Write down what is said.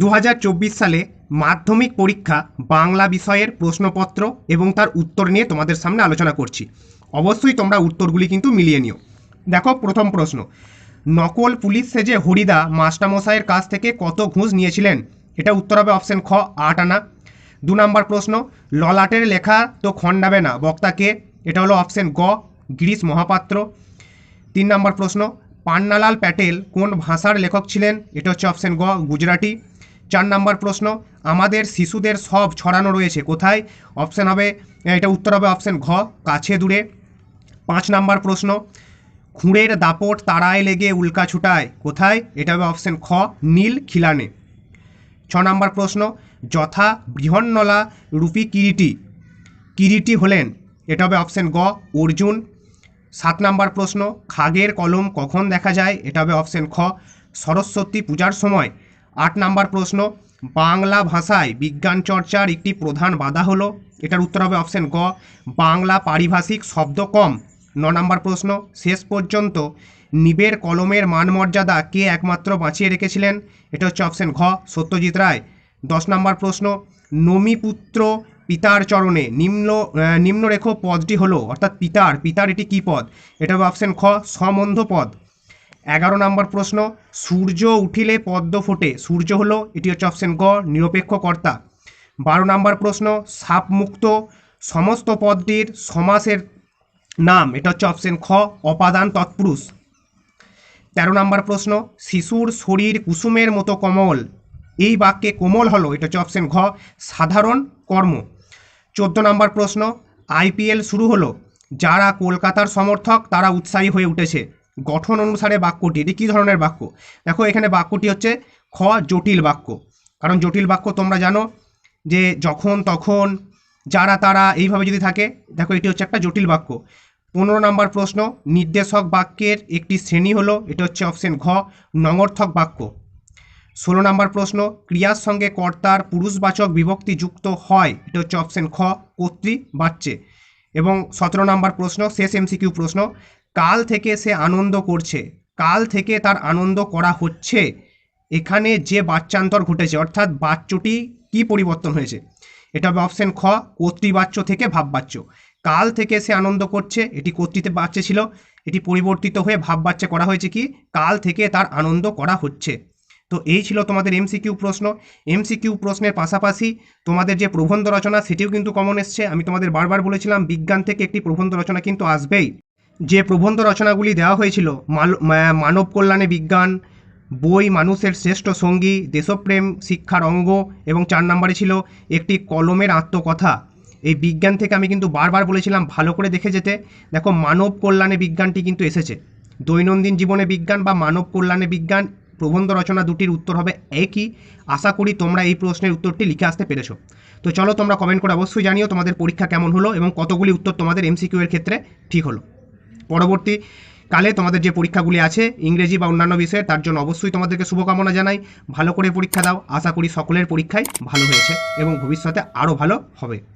দু হাজার চব্বিশ সালে মাধ্যমিক পরীক্ষা বাংলা বিষয়ের প্রশ্নপত্র এবং তার উত্তর নিয়ে তোমাদের সামনে আলোচনা করছি। অবশ্যই তোমরা উত্তরগুলি কিন্তু মিলিয়ে নিও। দেখো, প্রথম প্রশ্ন। নকল পুলিশ সেজে হরিদা মাস্টারমশাইয়ের কাছ থেকে কত ঘুষ নিয়েছিলেন? এটা উত্তর হবে অপশন খ, আট আনা। দু নম্বর প্রশ্ন, ললাটের লেখা তো খণ্ডাবে না বক্তাকে এটা হলো অপশন গ, গিরিশ মহাপাত্র। তিন নম্বর প্রশ্ন, পান্নালাল প্যাটেল কোন ভাষার লেখক ছিলেন? এটা হচ্ছে অপশন গ, গুজরাটি। চার নম্বর প্রশ্ন, আমাদের শিশুদের সব ছড়ানো রয়েছে, কোথায়? অপশান হবে, এটা উত্তর হবে অপশন ঘ, কাছে দূরে। পাঁচ নম্বর প্রশ্ন, খুঁড়ের দাপট তারায় লেগে উল্কা ছুটায়, কোথায়? এটা হবে অপশান খ, নীল খিলানে। ছ নম্বর প্রশ্ন, যথা বৃহন্নলা রূপী কিরিটি কিরিটি হলেন, এটা হবে অপশান গ, অর্জুন। সাত নাম্বার প্রশ্ন, খাগের কলম কখন দেখা যায়? এটা হবে অপশান খ, সরস্বতী পূজার সময়। আট নাম্বার প্রশ্ন, বাংলা ভাষায় বিজ্ঞান চর্চার একটি প্রধান বাধা হলো। এটার উত্তর হবে অপশন গ, বাংলা পারিভাষিক শব্দ কম। ন নাম্বার প্রশ্ন, শেষ পর্যন্ত নিবের কলমের মানমর্যাদা কে একমাত্র বাঁচিয়ে রেখেছিলেন? এটা হচ্ছে অপশন ঘ, সত্যজিৎ রায়। দশ নম্বর প্রশ্ন, নমিপুত্র পিতার চরণে নিম্ন নিম্নরেখ পদটি হলো, অর্থাৎ পিতার পিতার এটি কী পদ? এটা হবে অপশন খ, সমন্ধ পদ। এগারো নম্বর প্রশ্ন, সূর্য উঠিলে পদ্ম ফোটে। সূর্য হলো, এটি হচ্ছে অপশন গ নিরপেক্ষ কর্তা বারো নম্বর প্রশ্ন, সাপমুক্ত সমস্ত পদটির সমাসের নাম, এটা হচ্ছে অপশন খ, অপাদান তৎপুরুষ। তেরো নম্বর প্রশ্ন, শিশুর শরীর কুসুমের মতো কোমল। এই বাক্যে কোমল হলো, এটা হচ্ছে অপশন ঘ সাধারণ কর্ম। চোদ্দ নম্বর প্রশ্ন, আইপিএল শুরু হলো। যারা কলকাতার সমর্থক, তারা উৎসাহী হয়ে উঠেছে। গঠন অনুসারে বাক্যটি, এটি কী ধরনের বাক্য? দেখো, এখানে বাক্যটি হচ্ছে খ জটিল বাক্য। কারণ জটিল বাক্য তোমরা জানো যে যখন, তখন, যারা, তারা এইভাবে যদি থাকে, দেখো, এটি হচ্ছে একটা জটিল বাক্য। পনেরো নম্বর প্রশ্ন, নির্দেশক বাক্যের একটি শ্রেণি হলো, এটা হচ্ছে অপশন ঘ নঙর্থক বাক্য। ষোলো নম্বর প্রশ্ন, ক্রিয়ার সঙ্গে কর্তার পুরুষবাচক বিভক্তি যুক্ত হয়, এটা হচ্ছে অপশন খ, কর্তৃ, বাচ্চে। এবং সতেরো নম্বর প্রশ্ন, শেষ এমসিকিউ প্রশ্ন কাল থেকে সে আনন্দ করছে। কাল থেকে তার আনন্দ করা হচ্ছে। এখানে যে বাচ্চান্তর ঘটেছে, অর্থাৎ বাচ্যটি কি পরিবর্তন হয়েছে? এটা হবে অপশন খ, কর্তৃবাচ্য থেকে ভাববাচ্য। কাল থেকে সে আনন্দ করছে, এটি কর্তৃতে বাচ্চা ছিল, এটি পরিবর্তিত হয়ে ভাববাচ্চা করা হয়েছে কি? কাল থেকে তার আনন্দ করা হচ্ছে। তো এই ছিল তোমাদের এমসিকিউ প্রশ্ন। এমসিকিউ প্রশ্নের পাশাপাশি তোমাদের যে প্রবন্ধ রচনা, সেটিও কিন্তু কমন এসছে। আমি তোমাদের বারবার বলেছিলাম, বিজ্ঞান থেকে একটি প্রবন্ধ রচনা কিন্তু আসবেই। যে প্রবন্ধ রচনাগুলি দেওয়া হয়েছিল মানব কল্যাণে বিজ্ঞান, বই, মানুষের শ্রেষ্ঠ সঙ্গী, দেশপ্রেম, শিক্ষার অঙ্গ এবং চার নম্বরে ছিল একটি কলমের আত্মকথা। এই বিজ্ঞান থেকে আমি কিন্তু বারবার বলেছিলাম, ভালো করে দেখে যেতে। দেখো, মানব কল্যাণে বিজ্ঞানটি কিন্তু এসেছে। দৈনন্দিন জীবনে বিজ্ঞান বা মানব কল্যাণে বিজ্ঞান, প্রবন্ধ রচনা দুটির উত্তর হবে একই। আশা করি তোমরা এই প্রশ্নের উত্তরটি লিখে আসতে পেরেছ। তো চলো, তোমরা কমেন্ট করে অবশ্যই জানিও তোমাদের পরীক্ষা কেমন হলো এবং কতগুলি উত্তর তোমাদের এমসিকিউ এর ক্ষেত্রে ঠিক হলো। পরবর্তী কালে তোমাদের যে পরীক্ষাগুলি আছে, ইংরেজি বা অন্যান্য বিষয়ে, তার জন্য অবশ্যই তোমাদেরকে শুভকামনা জানাই। ভালো করে পরীক্ষা দাও। আশা করি সকলের পরীক্ষাই ভালো হয়েছে এবং ভবিষ্যতে আরও ভালো হবে।